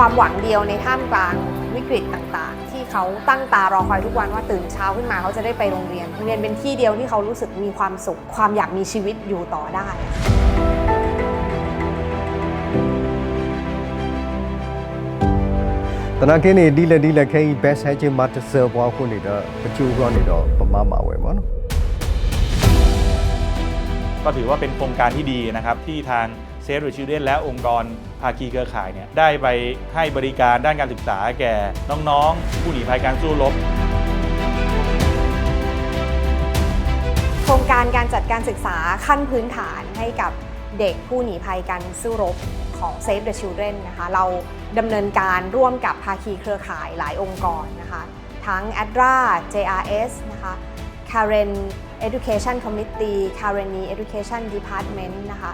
ความหวังเดียวในท่ามกลางวิกฤตต่างๆ ที่เขาตั้งตารอคอยทุกวันว่าตื่นเช้าขึ้นมาเขาจะได้ไปโรงเรียนโรงเรียนเป็นที่เดียวที่เขารู้สึกมีความสุข ความอยากมีชีวิตอยู่ต่อได้ တနာကင်းနေဒီလက်ဒီလက်ခဲကြီး best hedge မှာတဆဘွားခုနေတော့ပကျူရောနေတော့ပမမှာဝယ်ပါနော် ก็ถือว่าเป็นโครงการที่ดีนะครับ ที่ทาง เซฟ the Children และองค์กรภาคีเครือข่ายเนี่ยได้ไปให้บริการด้านการศึกษาแก่น้องๆ ผู้หนีภัยการสู้รบโครงการการจัดการศึกษาขั้นพื้นฐานให้กับเด็กผู้หนีภัยการสู้รบของ Save the Children นะคะเราดำเนินการร่วมกับภาคีเครือข่ายหลายองค์กรนะคะทั้ง ADRA JRS นะคะ Karen Education Committee Karen Education Department นะคะ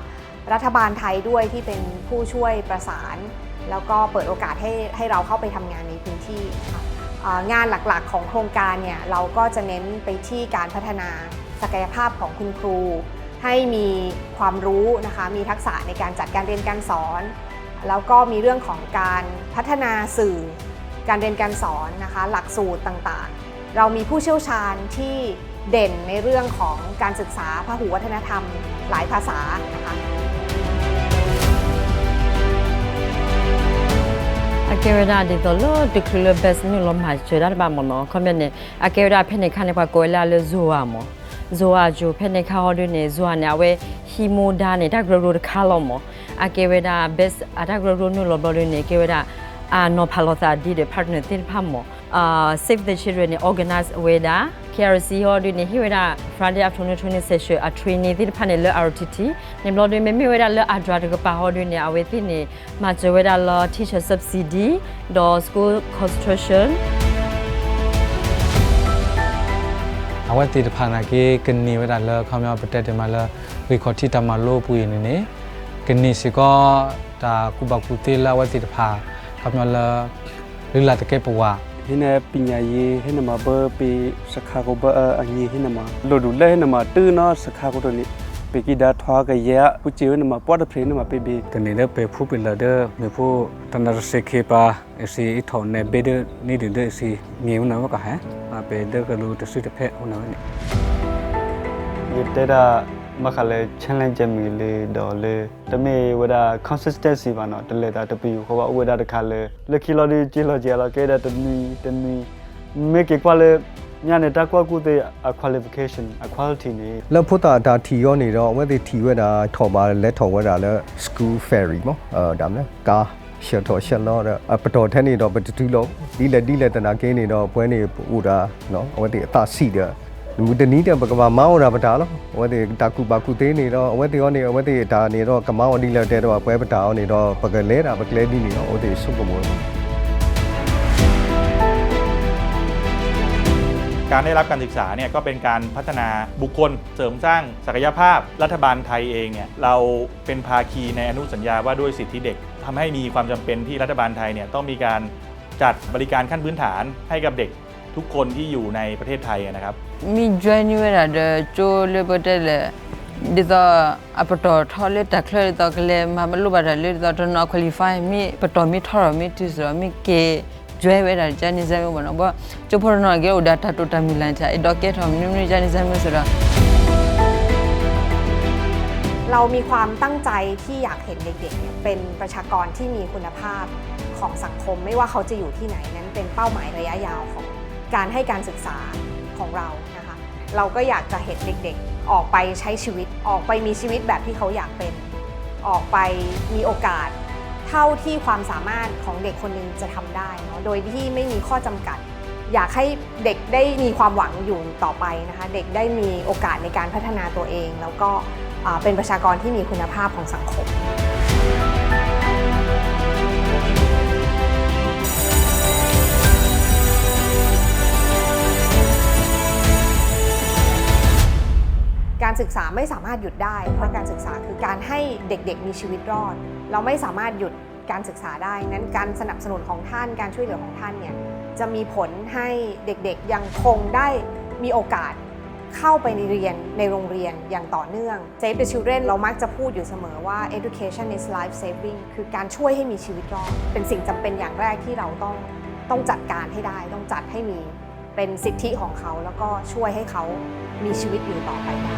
รัฐบาลไทยด้วยที่เป็นผู้ช่วยประสาน แล้วก็เปิดโอกาสให้ให้เราเข้าไปทำงานในพื้นที่ค่ะงานหลักๆของโครงการเนี่ยเราก็จะเน้นไปที่การพัฒนาศักยภาพของคุณครู ให้มีความรู้นะคะมีทักษะในการจัดการเรียนการสอน แล้วก็มีเรื่องของการพัฒนาสื่อการเรียนการสอนนะคะหลักสูตรต่างๆ เรามีผู้เชี่ยวชาญที่เด่นในเรื่องของการศึกษาพหุวัฒนธรรม หลายภาษานะคะ အကေရဒါဒီတော့လို့ဒီကလဘက်နူလမချေရဘာမနောခမနေအကေရဒါဖနေခနေပါကိုလာလေဇိုအာမောဇိုအာဂျိုဖနေခါဟောဒနေဇိုအာနာဝဲဟီမိုဒါနေတာဂရရိုခါလောမောအကေရဒါဘက်အတာဂရရိုနူလဘလနေကေရဒါအာနိုဖာလောသာဒီတဲ့ partner တင်ဖမောအာ save the children organize ဝေဒါ KRC ho du ni hiweda Friday afternoon training session a trainee di phan le RTT ni blog ni memi weda le adra de pa ho du ni awe ti ni ma je weda lo teacher subsidy do school construction awan ti de phan na ke kni weda le khaw mya patet de ma le wi kho ti ta ma lo pu yin ni kni si ko ta ku ba ku te la wa ti de pha khaw mya le လူလာတကယ်ပွား ညာရေးဟင်းနမဘပေစခါကိုဘအငီဟင်းနမလိုဒူလဲဟင်းနမတူနော်စခါကိုတနီပေကိဒါထွားကရပူချေနမပတ်ဖရနမပေဘေ ကနီလည်းပေဖူပလဒမေဖူတနရစေခေပါအစီအထောနေဘေဒနေတဲ့အစီမြေဦးနော်ကဟဲအ ပေဒကလူတဆွတဖက်ဦးနော်ဒီတဲတာမခလဲ challenge မီလေတော့လေတမေဝဒ consistency ပါနော်တလေတာတပီခေါ်ပါဝဒတခါလေလက်ခီလော်ဒီဂျီလော်ဂျီလော်ကဲတဲ့တမီတမီမေကေကွာလေညာနေတကွာကူတဲ့ qualification quality နေလက်ဖို့တာဒါထီရောနေတော့ဝက်ဒီထီဝက်တာထော်ပါလက်ထော်ဝက်တာလဲ school ferry မောအဲဒါမလဲကာရှယ်တော်ရှယ်လောအပတော်ထဲနေတော့ပတူလို့ဒီလက်ဒီလက်တနာကင်းနေတော့ပွဲနေပူတာနော်ဝက်ဒီအသာစီတယ် လူတနီးတဲ့ပကမာမောင်းတာပတာလို့ဝက်ဒီတာကူပါကူသေးနေတော့ဝက်ဒီရောနေဝက်ဒီဒါနေတော့ကမောင်းဒီလက်တဲ့တော့ပွဲပတာအောင်နေတော့ပကလဲတာပကလဲဒီနေတော့ဝက်ဒီစုပ်ကမော การได้รับการศึกษาเนี่ยก็เป็นการพัฒนาบุคคลเสริมสร้างศักยภาพรัฐบาลไทยเองเนี่ยเราเป็นภาคีในอนุสัญญาว่าด้วยสิทธิเด็กทำให้มีความจำเป็นที่รัฐบาลไทยเนี่ยต้องมีการจัดบริการขั้นพื้นฐานให้กับเด็ก ทุกคนที่อยู่ในประเทศไทยนะครับ มีจวนอยู่ระเดโจเลบเดเลดิตออปตอทอเลตักเลดิตอกเลมาบลูบาดเลดิตอทนอควอลิฟายมีปตมีทอมีทิสรมีเกจวยเวลาจานิซามบนอบจพรนอเกอดาตาโตตามิลันชาอดอกเกทอมนิมนิจานิซามสระเรามีความตั้งใจที่อยากเห็นเด็กๆ เป็นประชากรที่มีคุณภาพของสังคมไม่ว่าเขาจะอยู่ที่ไหนนั้นเป็นเป้าหมายระยะยาวของ การให้การศึกษาของเรานะคะ เราก็อยากจะเห็นเด็กๆ ออกไปใช้ชีวิตออกไปมีชีวิตแบบที่เขาอยากเป็น ออกไปมีโอกาส เท่าที่ความสามารถของเด็กคนหนึงจะทำได้เนาะโดยที่ไม่มีข้อจำกัด อยากให้เด็กได้มีความหวังอยู่ต่อไปนะคะ เด็กได้มีโอกาสในการพัฒนาตัวเอง แล้วก็เป็นประชากรที่มีคุณภาพของสังคม ศึกษาไม่สามารถหยุดได้ เพราะการศึกษาคือการให้เด็กๆ มีชีวิตรอด เราไม่สามารถหยุดการศึกษาได้ นั้นการสนับสนุนของท่าน การช่วยเหลือของท่านเนี่ยจะมีผลให้เด็กๆ ยังคงได้มีโอกาสเข้าไปในเรียนในโรงเรียนอย่างต่อเนื่อง Save the Children เรามักจะพูดอยู่เสมอว่า education is life saving คือการช่วยให้มีชีวิตรอด เป็นสิ่งจำเป็นอย่างแรกที่เราต้องต้องจัดการให้ได้ ต้องจัดให้มี เป็นสิทธิของเขาแล้วก็ช่วยให้เขามีชีวิตอยู่ต่อไปได้